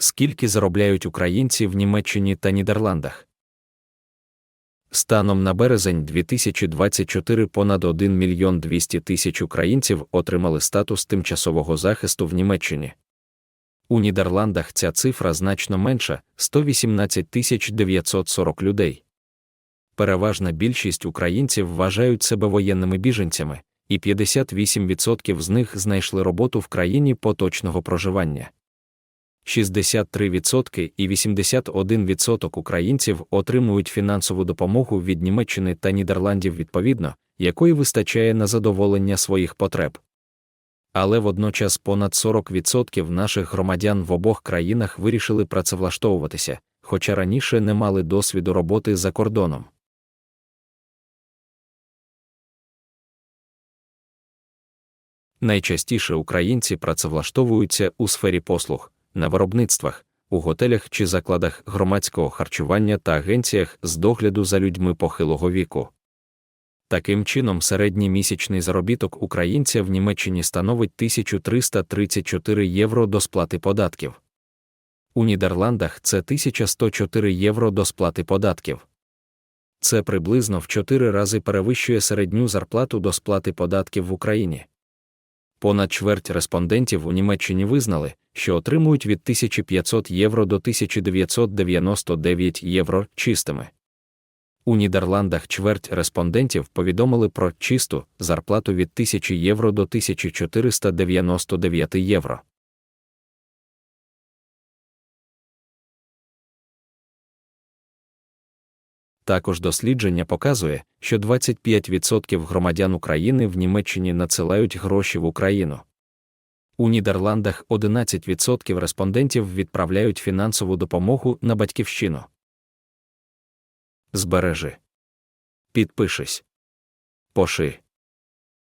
Скільки заробляють українці в Німеччині та Нідерландах? Станом на березень 2024 понад 1 мільйон 200 тисяч українців отримали статус тимчасового захисту в Німеччині. У Нідерландах ця цифра значно менша 118 тисяч 940 людей. Переважна більшість українців вважають себе воєнними біженцями, і 58% з них знайшли роботу в країні поточного проживання. 63% і 81% українців отримують фінансову допомогу від Німеччини та Нідерландів відповідно, якої вистачає на задоволення своїх потреб. Але водночас понад 40% наших громадян в обох країнах вирішили працевлаштовуватися, хоча раніше не мали досвіду роботи за кордоном. Найчастіше українці працевлаштовуються у сфері послуг, на виробництвах, у готелях чи закладах громадського харчування та агенціях з догляду за людьми похилого віку. Таким чином, середній місячний заробіток українця в Німеччині становить 1334 євро до сплати податків. У Нідерландах це 1104 євро до сплати податків. Це приблизно в 4 рази перевищує середню зарплату до сплати податків в Україні. Понад чверть респондентів у Німеччині визнали, що отримують від 1500 євро до 1999 євро чистими. У Нідерландах чверть респондентів повідомили про чисту зарплату від 1000 євро до 1499 євро. Також дослідження показує, що 25% громадян України в Німеччині надсилають гроші в Україну. У Нідерландах 11% респондентів відправляють фінансову допомогу на батьківщину. Збережи. Підпишись. Поши.